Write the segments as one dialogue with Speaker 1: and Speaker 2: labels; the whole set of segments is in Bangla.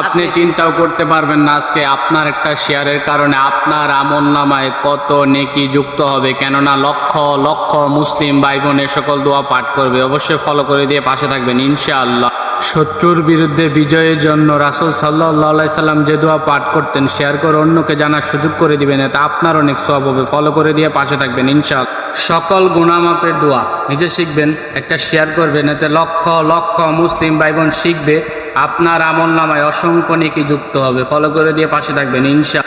Speaker 1: আপনি চিন্তাও করতে পারবেন না আজকে আপনার একটা শেয়ারের কারণে আপনার আমল নামায় কত নেকি যুক্ত হবে কেননা লক্ষ লক্ষ মুসলিম ভাই বোন এ সকল দোয়া পাঠ করবে। অবশ্যই ফলো করে দিয়ে পাশে থাকবেন ইনশাআল্লাহ। শত্রুর বিরুদ্ধে বিজয়ের জন্য রাসুল সাল্লাহ সাল্লাম যে দোয়া পাঠ করতেন শেয়ার করে অন্যকে জানার সুযোগ করে দিবেন এতে আপনার অনেক সব হবে। ফলো করে দিয়ে পাশে থাকবেন ইনশাল সকল গুণামাপের দোয়া নিজে শিখবেন একটা শেয়ার করবেন এতে লক্ষ লক্ষ মুসলিম ভাই বোন শিখবে। আপনার আমল নামায় অসংখ্য নেকি যুক্ত হবে। ফলো করে দিয়ে পাশে থাকবেন, ইনশা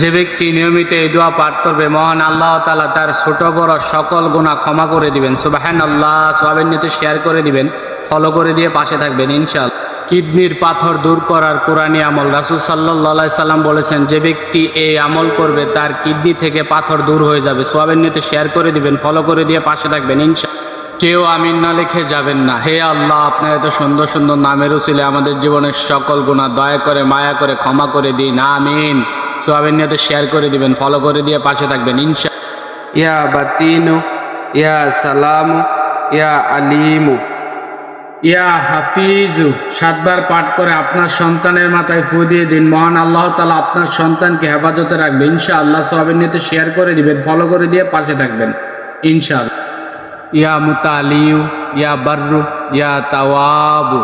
Speaker 1: যে ব্যক্তি নিয়মিত এই দোয়া পাঠ করবে, মহান আল্লাহ তালা তার ছোট বড় সকল গুণা ক্ষমা করে দিবেন। সুবাহান আল্লাহ সোহাবের নিতে শেয়ার করে দিবেন। ফলো করে দিয়ে পাশে থাকবেন, ইনশাল কিডনির পাথর দূর করার কোরআনী আমল। রাসুল সাল্লাহ সাল্লাম বলেছেন, যে ব্যক্তি এই আমল করবে, তার কিডনি থেকে পাথর দূর হয়ে যাবে। সোয়াবের নিতে শেয়ার করে দিবেন, ফলো করে দিয়ে পাশে থাকবেন ইনশা কেউ আমিন না লিখে যাবেন না। হে আল্লাহ, আপনার এত সুন্দর সুন্দর নামের উচিলে আমাদের জীবনের সকল গুণা দয়া করে, মায়া করে, ক্ষমা করে দিন। আমিন। সোয়াবিন নিয়ে শেয়ার করে দিবেন, ফলো করে দিয়ে পাশে থাকবেন, ইনশা
Speaker 2: ইয়া বাতিনু, ইয়া সালামু, ইয়া আলিমু।
Speaker 1: ইয়া হাফিজু, সাতবার পাঠ করে আপনার সন্তানের মাথায় ফু দিয়ে দিন। মহান আল্লাহ তালা আপনার সন্তানকে হেফাজতে রাখবে। ইনশা আল্লাহ সোহাবের নিতে শেয়ার করে দিবেন, ফলো করে দিয়ে পাশে থাকবেন ইনশাল ইয়া মুতালিউ, ইয়া বার্রু, ইয়া তাওয়াবু।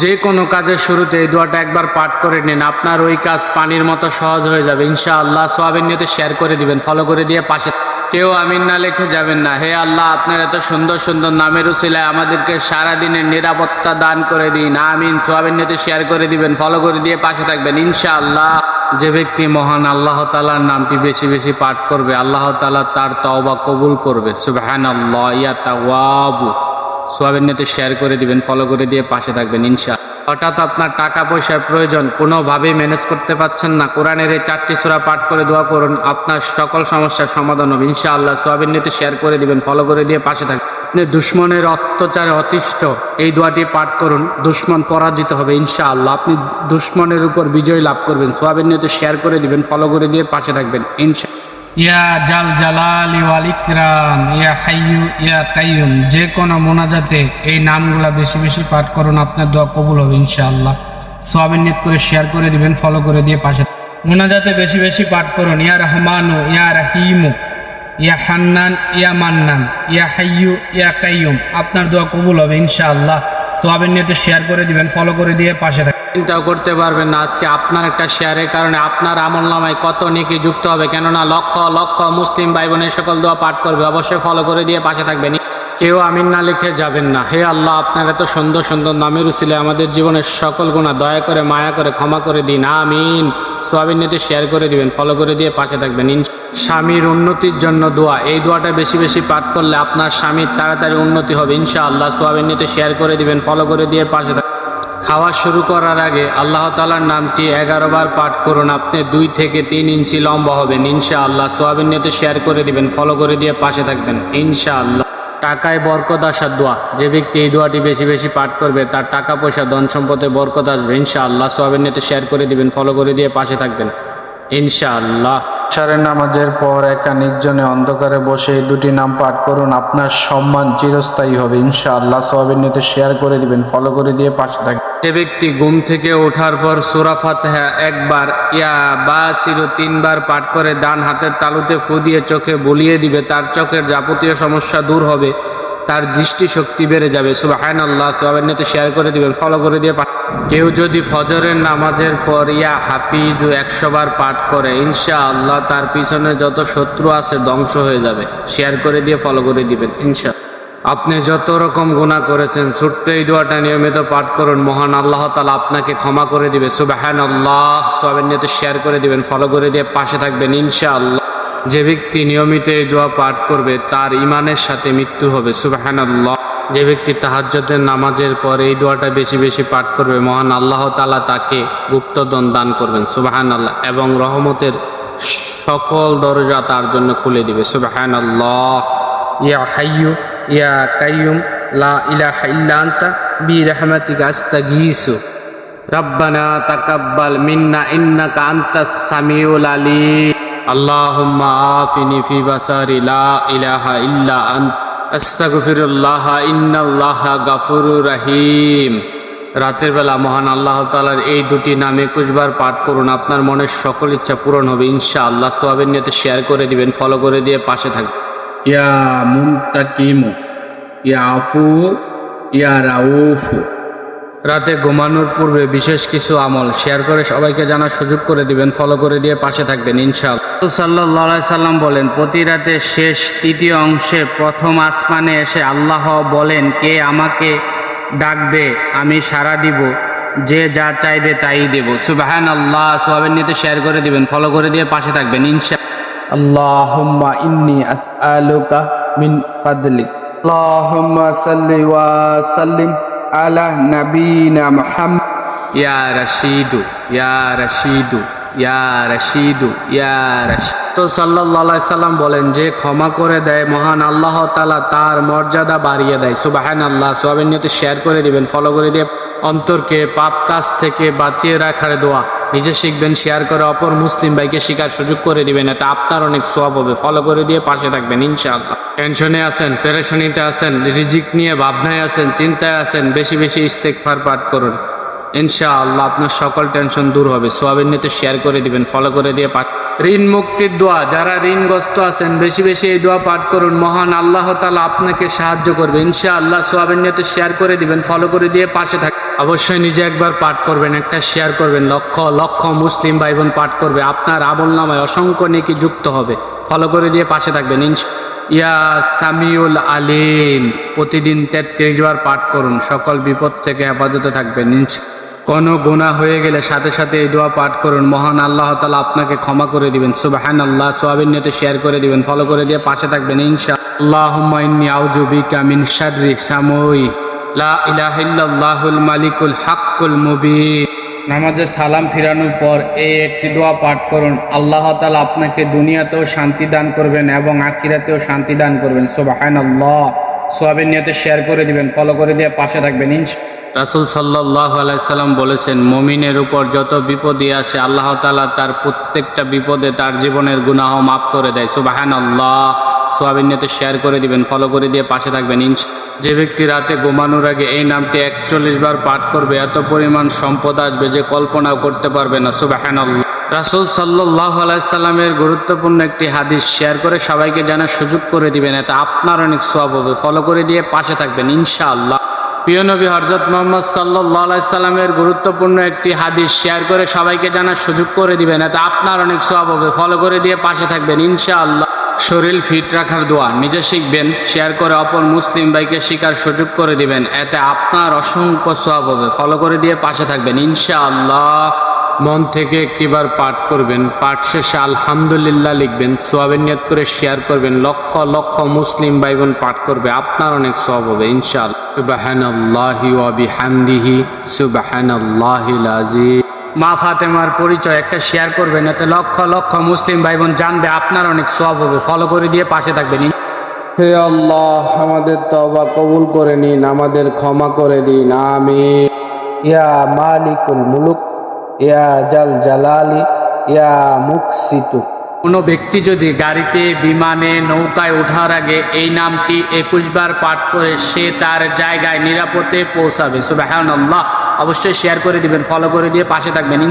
Speaker 1: যে কোনো কাজের শুরুতে এই দোয়াটা একবার পাঠ করে নিন, আপনার ওই কাজ পানির মতো সহজ হয়ে যাবে। ইনশা আল্লাহ সোহাবের নিতে শেয়ার করে দিবেন ফলো করে দিয়ে পাশে কেউ আমিন না লেখে যাবেন না। হে আল্লাহ, আপনার এত সুন্দর সুন্দর নামের উচিলায় আমাদেরকে সারাদিনের নিরাপত্তা দান করে দিন। আমিন সোহাবের নিতে শেয়ার করে দিবেন ফলো করে দিয়ে পাশে থাকবেন ইনশা আল্লাহ যে ব্যক্তি মহান আল্লাহ তালার নামটি বেশি বেশি পাঠ করবে, আল্লাহ তালা তার তওবা কবুল করবে। সুবহান আল্লাহ ইয়া তাওয়াবু। সোয়াবের নিতে শেয়ার করে দিবেন ফলো করে দিয়ে পাশে থাকবেন ইনশা হঠাৎ আপনার টাকা পয়সার প্রয়োজন, কোনোভাবেই ম্যানেজ করতে পারছেন না। কোরআনের এই চারটি সূরা পাঠ করে দোয়া করুন, আপনার সকল সমস্যার সমাধান হবে, ইনশাআল্লাহ। সোয়াবের নিতে শেয়ার করে দিবেন ফলো করে দিয়ে পাশে থাকবেন। আপনি দুশ্মনের অত্যাচারে অতিষ্ঠ, এই দোয়াটি পাঠ করুন, দুশ্মন পরাজিত হবে, ইনশাআল্লাহ। আপনি দুশ্মনের উপর বিজয় লাভ করবেন, সোয়াবের নিতে শেয়ার করে দিবেন ফলো করে দিয়ে পাশে থাকবেন, ইনশা ইয়া জাল জালালি ওয়াল ইকরাম, ইয়া হাইয়ু, ইয়া কাইয়ুম, যে কোনো মোনাজাতে এই নামগুলা বেশি বেশি পাঠ করুন, আপনার দোয়া কবুল হবে, ইনশাআল্লাহ। সোয়াবিন নিয়ত করে শেয়ার করে দিবেন ফলো করে দিয়ে পাশে মোনাজাতে বেশি বেশি পাঠ করুন, ইয়া রহমানু, ইয়া রহিমু। ইয়া হান্নান, ইয়া মান্নান, ইয়া হাইয়ু, ইয়া কাইয়ুম। আপনার দোয়া কবুল হবে, ইনশাআল্লাহ। সোয়াবিন নিয়ে তো শেয়ার করে দিবেন ফলো করে দিয়ে পাশে থাকবেন চিন্তাও করতে পারবেন না, আজকে আপনার একটা শেয়ারের কারণে আপনার আমল নামায় কত নেকি যুক্ত হবে, কেননা লক্ষ লক্ষ মুসলিম ভাই বোনের সকল দোয়া পাঠ করবে, অবশ্যই ফলো করে দিয়ে পাশে থাকবেন কেউ আমিন না লিখে যাবেন না। হে আল্লাহ, আপনার এত সুন্দর সুন্দর নামের উচিলে আমাদের জীবনের সকল গুণা দয়া করে, মায়া করে, ক্ষমা করে দিন, আমিন। সোয়াবিন নিতে শেয়ার করে দিবেন ফলো করে দিয়ে পাশে থাকবেন স্বামীর উন্নতির জন্য দোয়া। এই দোয়াটা বেশি বেশি পাঠ করলে আপনার স্বামীর তাড়াতাড়ি উন্নতি হবে, ইনশাআল্লাহ। সোয়াবিন নিতে শেয়ার করে দিবেন ফলো করে দিয়ে পাশে থাকবেন খাওয়া শুরু করার আগে আল্লাহ তালার নামটি এগারো বার পাঠ করুন। আপনি দুই থেকে তিন ইঞ্চি লম্বা হবেন, ইনশাআল্লাহ। সোয়াবিন নিতে শেয়ার করে দিবেন ফলো করে দিয়ে পাশে থাকবেন, ইনশাআল্লাহ। টাকায় বরকত আসার দোয়া। যে ব্যক্তি এই দোয়াটি বেশি বেশি পাঠ করবে, তার টাকা পয়সা, ধন সম্পদে বরকত আসবে। ইনশাআল্লাহ সোহাবের নিতে শেয়ার করে দিবেন ফলো করে দিয়ে পাশে থাকবেন। ইনশাআল্লাহ।
Speaker 2: আশারের নামাজের পর একা নির্জনে অন্ধকারে বসে দুটি নাম পাঠ করুন। আপনার সম্মান চিরস্থায়ী হবে, ইনশাআল্লাহ। সোয়াবিন নিতে শেয়ার করে দিবেন ফলো করে দিয়ে পাশে থাকবেন।
Speaker 1: যে ব্যক্তি ঘুম থেকে ওঠার পর সুরা ফাতেহা একবার, ইয়া বা সিরো তিনবার পাঠ করে ডান হাতের তালুতে ফু দিয়ে চোখে বলিয়ে দিবে, তার চোখের যাবতীয় সমস্যা দূর হবে। তার দৃষ্টিশক্তি বেড়ে যাবে। সুবাহান আল্লাহ সোহাবের নিতে শেয়ার করে দিবেন ফলো করে দিয়ে কেউ যদি ফজরের নামাজের পর ইয়া হাফিজ একশো বার পাঠ করে ইনশা আল্লাহ তার পিছনে যত শত্রু আছে ধ্বংস হয়ে যাবে। শেয়ার করে দিয়ে ফলো করে দিবেন, ইনশা আপনি যত রকম গুণা করেছেন, ছোট্ট এই দোয়াটা নিয়মিত পাঠ করুন, মহান আল্লাহ তালা আপনাকে ক্ষমা করে দিবে। সুবাহান আল্লাহ সবের নিয়ে শেয়ার করে দিবেন ফলো করে দিয়ে পাশে থাকবেন ইনশা আল্লাহ যে ব্যক্তি নিয়মিত এই দোয়া পাঠ করবে, তার ইমানের সাথে মৃত্যু হবে সুবাহান আল্লাহ যে ব্যক্তি তাহাজ্জতের নামাজের পর এই দোয়াটা বেশি বেশি পাঠ করবে, মহান আল্লাহ তালা তাকে গুপ্তদন দান করবেন সুবাহান আল্লাহ এবং রহমতের সকল দরজা তার জন্য খুলে দিবে সুবাহান আল্লাহ ইয়া হাইয়ু ইয়া কাইয়ুম লা ইলাহা ইল্লা আনতা, বিরহমাতিকা আস্তাগীসু। রব্বানা তাকাব্বাল মিন্না, ইন্নাকা আনতাস সামিউল আলিম। اللهم عافني في بصري لا إله إلا أنت أستغفر الله إن الله غفور رحيم রাতের বেলা মহান আল্লাহ তালার এই দুটি নাম একুশ বার পাঠ করুন আপনার মনের সকল ইচ্ছা পূরণ হবে ইনশা আল্লাহ সোয়াবের নিয়তে শেয়ার করে দিবেন ফলো করে দিয়ে পাশে থাকবেন ইয়া মুন্তাকিমু ইয়া আফু ইয়া রাউফু রাতে ঘুমানোর পূর্বে বিশেষ কিছু আমল শেয়ার করে সবাইকে জানার সুযোগ করে দিবেন ফলো করে দিয়ে পাশে থাকবেন ইনশাল সাল্লাহ সাল্লাম বলেন, প্রতি রাতে শেষ তৃতীয় অংশে প্রথম আসমানে এসে আল্লাহ বলেন, কে আমাকে ডাকবে, আমি সাড়া দিব, যে যা চাইবে তাই দেব। সুবাহান আল্লাহ সোহাবের নিতে শেয়ার করে দিবেন ফলো করে দিয়ে পাশে থাকবেন ইনশা
Speaker 2: ইন্নি আসআলুকা মিন ফাদলিক। সাল্লি ওয়া সাল্লিম। আলা নবীনা মোহাম্মদ।
Speaker 1: ইয়া রশিদু ইয়া রশিদু ইয়া রশিদু, ইয়া তো সাল্লাহ সাল্লাম বলেন, যে ক্ষমা করে দেয় মহান আল্লাহ তালা তার মর্যাদা বাড়িয়ে দেয়। সুবাহান আল্লাহ সোয়াবিন নিয়ে শেয়ার করে দিবেন ফলো করে দিয়ে অন্তরকে পাপ কাজ থেকে বাঁচিয়ে রাখার দোয়া। নিজে শিখবেন, শেয়ার করে অপর মুসলিম ভাইকে শিকার সুযোগ করে দিবেন। এতে আপনার অনেক সোয়াব হবে। ফলো করে দিয়ে পাশে থাকবেন, ইনশাআল্লাহ। টেনশনে আছেন, পেরেশানিতে আছেন, রিজিক নিয়ে ভাবনায় আছেন, চিন্তায় আছেন, বেশি বেশি ইস্তেকফার পাঠ করুন। ইনশাআল্লাহ আপনার সকল টেনশন দূর হবে। সোয়াবের নিতে শেয়ার করে দিবেন ফলো করে দিয়ে পাঠ ঋণ মুক্তির দোয়া, যারা ঋণগ্রস্ত আছেন, বেশি বেশি এই দোয়া পাঠ করুন। মহান আল্লাহ তালা আপনাকে সাহায্য করবে। ইনশাআল্লাহ সোয়াবের নিতে শেয়ার করে দিবেন, ফলো করে দিয়ে পাশে থাক। অবশ্যই নিজে একবার পাঠ করবেন, একটা শেয়ার করবেন। লক্ষ লক্ষ মুসলিম ভাই বোন পাঠ করবে। আপনার আবল নামায় অসংখ্য নেকি যুক্ত হবে। ফলো করে দিয়ে পাশে থাকবেন। ইনশা ইয়া সামিউল আলিম, প্রতিদিন তেত্রিশ বার পাঠ করুন। সকল বিপদ থেকে হেফাজতে থাকবেন। ইনশা কোনো গুণা হয়ে গেলে সাথে সাথে এই দোয়া পাঠ করুন। মহান আল্লাহ তালা আপনাকে ক্ষমা করে দিবেন। সুবাহান আল্লাহ সোয়াবিন নিয়তে শেয়ার করে দিবেন। ফলো করে দিয়ে পাশে থাকবেন ইনশা আল্লাহ ইন্নি আউজু বিকা মিন শাররি সাময়ী লা ইলাহা ইল্লাল্লাহুল মালিকুল হাক্কুল মুবিন। নামাজে সালাম ফিরানোর পর এই একটি দোয়া পাঠ করুন। আল্লাহ তালা আপনাকে দুনিয়াতেও শান্তি দান করবেন এবং আখিরাতেও শান্তি দান করবেন। সোবাহান আল্লাহ সোয়াবিন নিয়তে শেয়ার করে দিবেন। ফলো করে দিয়ে পাশে থাকবেন ইনশা রাসুল সাল্লাহ আলাইসাল্লাম বলেছেন, মমিনের উপর যত বিপদই আসে, আল্লাহ তালা তার প্রত্যেকটা বিপদে তার জীবনের গুনাহ মাফ করে দেয়। সুবাহান আল্লাহ সোয়াবিন নিয়তে শেয়ার করে দিবেন ফলো করে দিয়ে পাশে থাকবেন। ইনশা যে ব্যক্তি রাতে ঘুমানোর আগে এই নামটি একচল্লিশ বার পাঠ করবে, এত পরিমাণ সম্পদ আসবে যে কল্পনাও করতে পারবে না। সুবাহান আল্লাহ রাসুল সাল্লাহ আলাইসাল্লামের গুরুত্বপূর্ণ একটি হাদিস শেয়ার করে সবাইকে জানার সুযোগ করে দিবেন, এতে আপনার অনেক সোয়াব হবে। ফলো করে দিয়ে পাশে থাকবেন, ইনশাআল্লাহ। প্রিয় নবী হরজত মোহাম্মদ সাল্লাহ সাল্লামের গুরুত্বপূর্ণ একটি হাদিস শেয়ার করে সবাইকে জানার সুযোগ করে দিবেন। এতে আপনার অনেক সব হবে। ফলো করে দিয়ে পাশে থাকবেন, ইনশাআল্লাহ। শরীর ফিট রাখার দোয়া নিজে শিখবেন, শেয়ার করে অপর মুসলিম ভাইকে শিকার সুযোগ করে দিবেন। এতে আপনার অসংখ্য সব হবে। ফলো করে দিয়ে পাশে থাকবেন, ইনশাআল্লাহ। মন থেকে একটিবার পাঠ করবেন। পাঠ শেষে আলহামদুলিল্লাহ লিখবেন সোয়াবের নিয়ত করে শেয়ার করবেন, লক্ষ লক্ষ মুসলিম ভাই বোন পাঠ করবে, আপনার অনেক সব হবে, ইনশাআল্লাহ। সুবাহানাল্লাহি ওয়া বিহামদিহি, সুবাহানাল্লাহিল আযীম। মা ফাতেমার পরিচয় একটা শেয়ার করবেন, এতে লক্ষ লক্ষ মুসলিম ভাই বোন জানবে, আপনার অনেক সব হবে, ফলো করে দিয়ে পাশে থাকবেন।
Speaker 2: হে আল্লাহ, আমাদের তবা কবুল করে নিন, আমাদের ক্ষমা করে দিন আমি ইয়া মালিকুল মুলুক। জাল জালালি, ইয়া মুকসিতু।
Speaker 1: কোনো ব্যক্তি যদি গাড়িতে, বিমানে, নৌকায় ওঠার আগে এই নামটি একুশ বার পাঠ করে সে তার জায়গায় নিরাপদে পৌঁছাবে। সুবাহান্লাহ অবশ্যই শেয়ার করে দিবেন ফলো করে দিয়ে পাশে থাকবেন।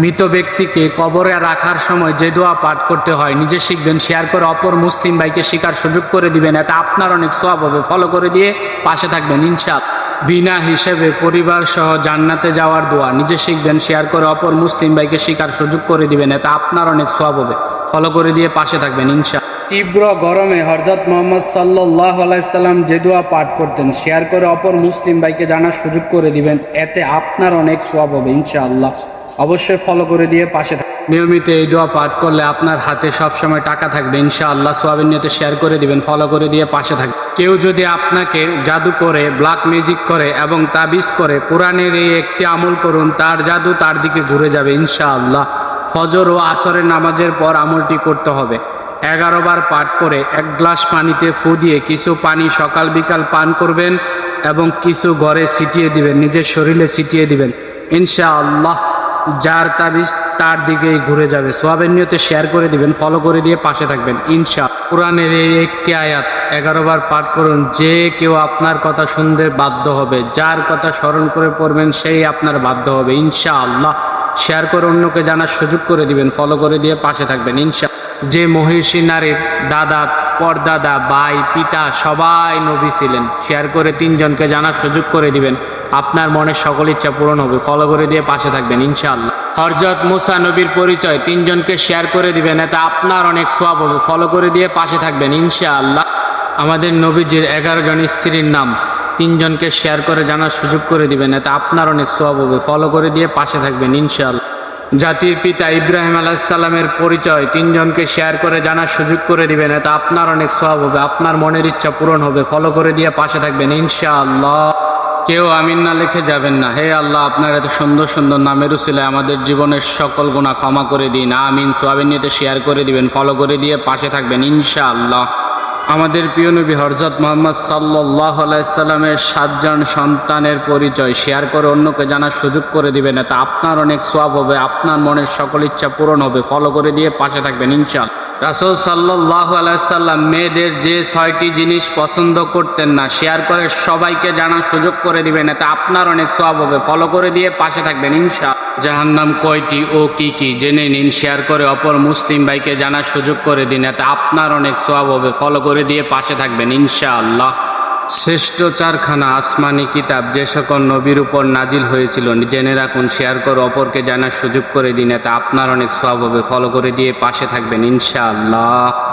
Speaker 1: মৃত ব্যক্তিকে কবরে রাখার সময় যে দোয়া পাঠ করতে হয়, নিজে শিখবেন, শেয়ার করে অপর মুসলিম ভাইকে শিকার সুযোগ করে দিবেন, এতে আপনার অনেক সব হবে। ফলো করে দিয়ে পাশে থাকবেন ইনশাল বিনা হিসেবে পরিবার সহ জান্নাতে যাওয়ার দোয়া। নিজে শিখবেন শেয়ার করে অপর মুসলিম ভাইকে শিকার সুযোগ করে দিবেন, এতে আপনার অনেক সব হবে। ফলো করে দিয়ে পাশে থাকবেন, ইনশা তীব্র গরমে হরজত মোহাম্মদ সাল্লাহ আলাইসাল্লাম যে দোয়া পাঠ করতেন শেয়ার করে অপর মুসলিম ভাইকে জানার সুযোগ করে দিবেন, এতে আপনার অনেক সব হবে, ইনশাআল্লাহ। অবশ্যই ফলো করে দিয়ে পাশে নিয়মিত এই দোয়া পাঠ করলে আপনার হাতে সবসময় টাকা থাকবে, ইনশাআল্লাহ সোয়াবিন নিয়তে শেয়ার করে দিবেন ফলো করে দিয়ে পাশে থাকবে কেউ যদি আপনাকে জাদু করে ব্ল্যাক ম্যাজিক করে এবং তাবিজ করে, কোরআনের এই একটি আমল করুন, তার জাদু তার দিকে ঘুরে যাবে, ইনশাআল্লাহ। ফজর ও আসরের নামাজের পর আমলটি করতে হবে। এগারো বার পাঠ করে এক গ্লাস পানিতে ফু দিয়ে কিছু পানি সকাল বিকাল পান করবেন এবং কিছু ঘরে ছিটিয়ে দিবেন, নিজের শরীরে ছিটিয়ে দিবেন, ইনশাআল্লাহ। যার তাবিজ তার দিকেই ঘুরে যাবে। সোয়াবের নিয়তে শেয়ার করে দিবেন ফলো করে দিয়ে পাশে থাকবেন ইনশা কোরআনের এই একটি আয়াত এগারো বার পাঠ করুন, যে কেউ আপনার কথা শুনতে বাধ্য হবে, যার কথা স্মরণ করে পড়বেন, সেই আপনার বাধ্য হবে ইনশা আল্লাহ শেয়ার করে অন্যকে জানার সুযোগ করে দিবেন ফলো করে দিয়ে পাশে থাকবেন ইনশা যে মহিষী নারীর দাদা, পরদাদা, ভাই, পিতা সবাই নবী ছিলেন শেয়ার করে তিনজনকে জানার সুযোগ করে দিবেন। আপনার মনের সকল ইচ্ছা পূরণ হবে। ফলো করে দিয়ে পাশে থাকবেন, ইনশাআল্লাহ। হরজত মুসা নবীর পরিচয় তিনজনকে শেয়ার করে দিবেন, এতে আপনার অনেক সোয়াব হবে। ফলো করে দিয়ে পাশে থাকবেন, ইনশাআল্লাহ। আমাদের নবীজির এগারো জন স্ত্রীর নাম তিনজনকে শেয়ার করে জানার সুযোগ করে দিবেন, এতে আপনার অনেক সোয়াব হবে। ফলো করে দিয়ে পাশে থাকবেন, ইনশাআল্লাহ। জাতির পিতা ইব্রাহিম আলাহিসাল্লামের পরিচয় তিনজনকে শেয়ার করে জানার সুযোগ করে দিবেন, এতে আপনার অনেক সব হবে। আপনার মনের ইচ্ছা পূরণ হবে। ফলো করে দিয়ে পাশে থাকবেন, ইনশাআল্লাহ। কেউ আমিন না লিখে যাবেন না। হে আল্লাহ, আপনার এত সুন্দর সুন্দর নামের উসিলে আমাদের জীবনের সকল গুণা ক্ষমা করে দিন। আমিন। সোয়াবিন নিতে শেয়ার করে দিবেন ফলো করে দিয়ে পাশে থাকবেন, ইনশাআল্লাহ। আমাদের প্রিয় নবী হরজত মোহাম্মদ সাল্লাহ আলাইসাল্লামের সাতজন সন্তানের পরিচয় শেয়ার করে অন্যকে জানার সুযোগ করে দিবেন। এতে আপনার অনেক সোয়াব হবে, আপনার মনের সকল ইচ্ছা পূরণ হবে। ফলো করে দিয়ে পাশে থাকবেন ইনশাল রাসুল সাল্লাহ আলাইসাল্লাম মেয়েদের যে ছয়টি জিনিস পছন্দ করতেন না, শেয়ার করে সবাইকে জানার সুযোগ করে দিবেন, এতে আপনার অনেক সব হবে। ফলো করে দিয়ে পাশে থাকবেন ইনশা জাহান্নাম কয়টি ও কি কি? জেনে নিন, শেয়ার করে অপর মুসলিম ভাইকে জানার সুযোগ করে দিন, এতে আপনার অনেক সব হবে। ফলো করে দিয়ে পাশে থাকবেন, ইনশাআল্লাহ। শ্রেষ্ঠ চারখানা আসমানি কিতাব যে সকল নবীর উপর নাজিল হয়েছিল, জেনে রাখুন, শেয়ার করে অপরকে জানার সুযোগ করে দিন, এতে আপনার অনেক স্বভাবে হবে। ফলো করে দিয়ে পাশে থাকবেন, ইনশাআল্লাহ।